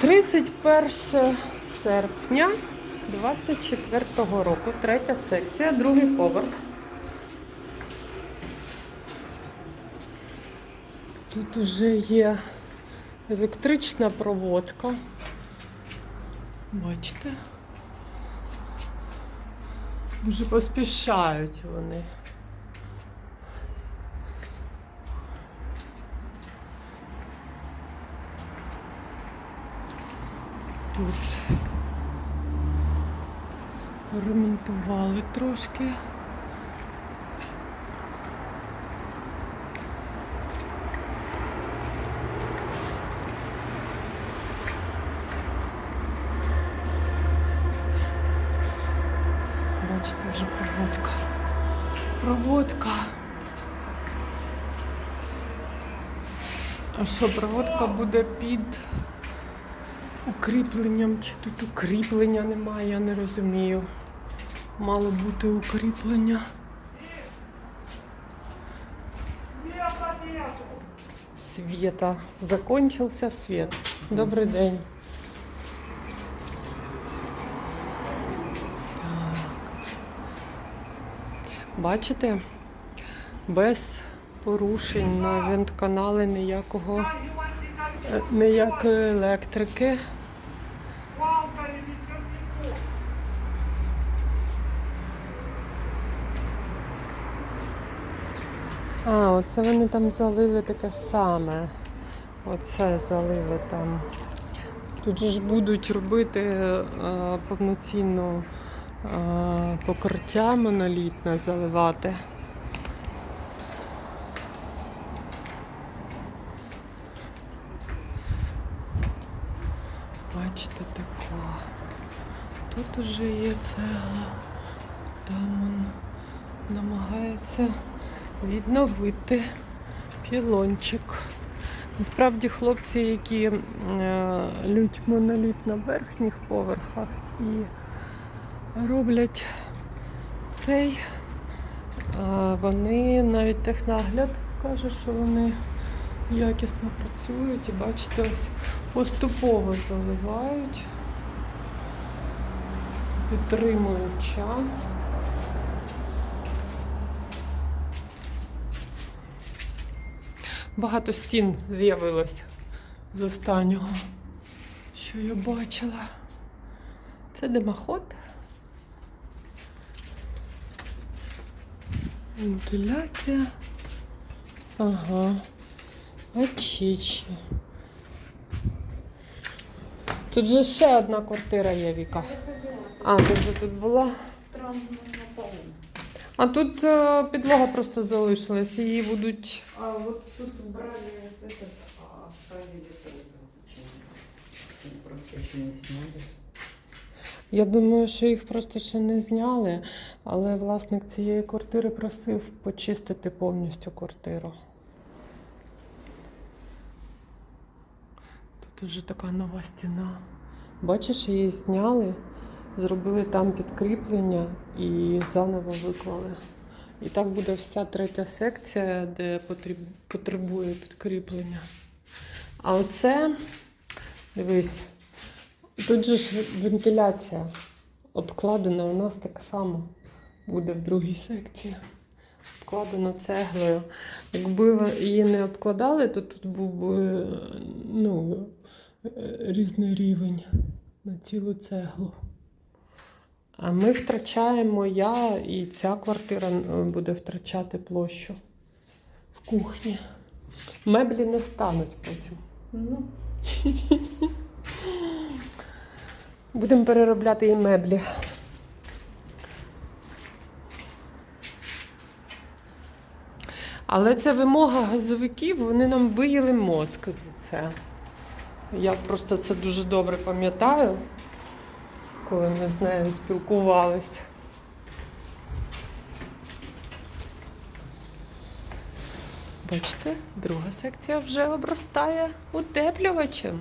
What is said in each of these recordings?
31 серпня 24 року, третя секція, другий поверх. Тут вже є електрична проводка. Бачите? Дуже поспішають вони. Тут ремонтували трошки. Бачите, вже проводка. Проводка. А що, проводка буде під укріпленням? Чи тут укріплення немає, я не розумію. Мало бути укріплення. Света. Закончился свет. Добрий день. Бачите, без порушень на вентканали ніякого ніякої електрики. А, оце вони там залили таке саме. Оце залили там. Тут же ж будуть робити е, повноцінну е, покриття монолітне заливати. Бачите, така. Тут уже є цегла. Там он намагається відновити пілончик. Насправді хлопці, які е, лють моноліт на верхніх поверхах і роблять цей, е, вони навіть технагляд каже, що вони якісно працюють і бачите, ось поступово заливають, підтримують час. Багато стін з'явилось з останнього, що я бачила. Це димоход. Вентиляція. Ага. Очічі. Тут же ще одна квартира є, Віка. А, ти вже тут була? А тут е, підлога просто залишилась, її будуть. А вот тут брали этот, а оставили только. Просто еще не сняли. Я думаю, що їх просто ще не зняли, але власник цієї квартири просив почистити повністю квартиру. Тут уже така нова стіна. Бачиш, її зняли, зробили там підкріплення і заново виклали. І так буде вся третя секція, де потребує підкріплення. А оце, дивись, Тут же ж вентиляція обкладена у нас так само буде в другій секції. Обкладена цеглою. Якби її не обкладали, то тут був би ну, е, різний рівень на цілу цеглу. А ми втрачаємо, я і ця квартира е, буде втрачати площу в кухні. Меблі не стануть потім. Ну, Будемо переробляти і меблі. Але це вимога газовиків, вони нам виїли мозк за це. Я просто це дуже добре пам'ятаю, коли ми з нею спілкувалися. Бачите, друга секція вже обростає утеплювачем.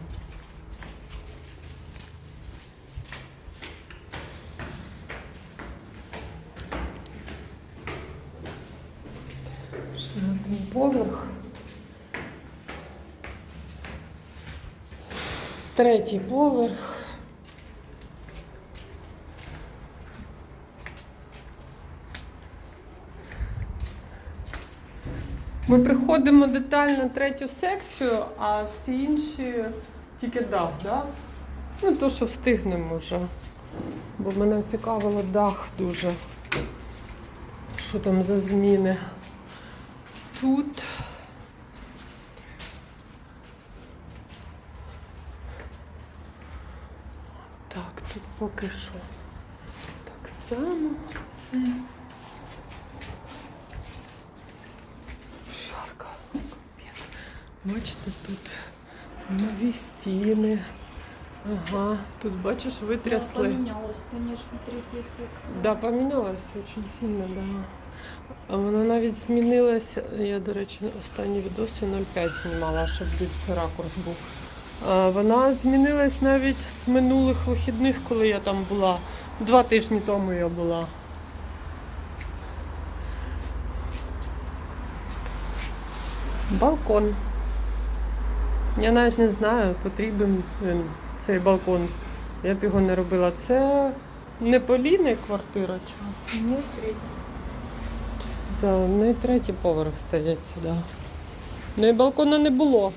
Поверх. Третій поверх. Ми приходимо детально третю секцію, а всі інші тільки дах, да? Ну, то, що встигнемо вже. Бо мене цікавило дах дуже. Що там за зміни? Тут. Так, тут поки що. Так само все. Бачите, тут нові стіни. Ага, тут бачиш, Да, витрясли. поменялось, конечно, третья секция. Да, помінялася дуже сильно, да. А вона навіть змінилася. Я, до речі, останні відоси 0,5 знімала, щоб більше ракурс був. А, Вона змінилась навіть з минулих вихідних, коли я там була. Два тижні тому я була. Балкон. Я навіть не знаю, потрібен він, цей балкон. Я б його не робила. Це не Поліни квартира часу. ні? Да, в неї третій поверх стається, да. Ну і балкона не було.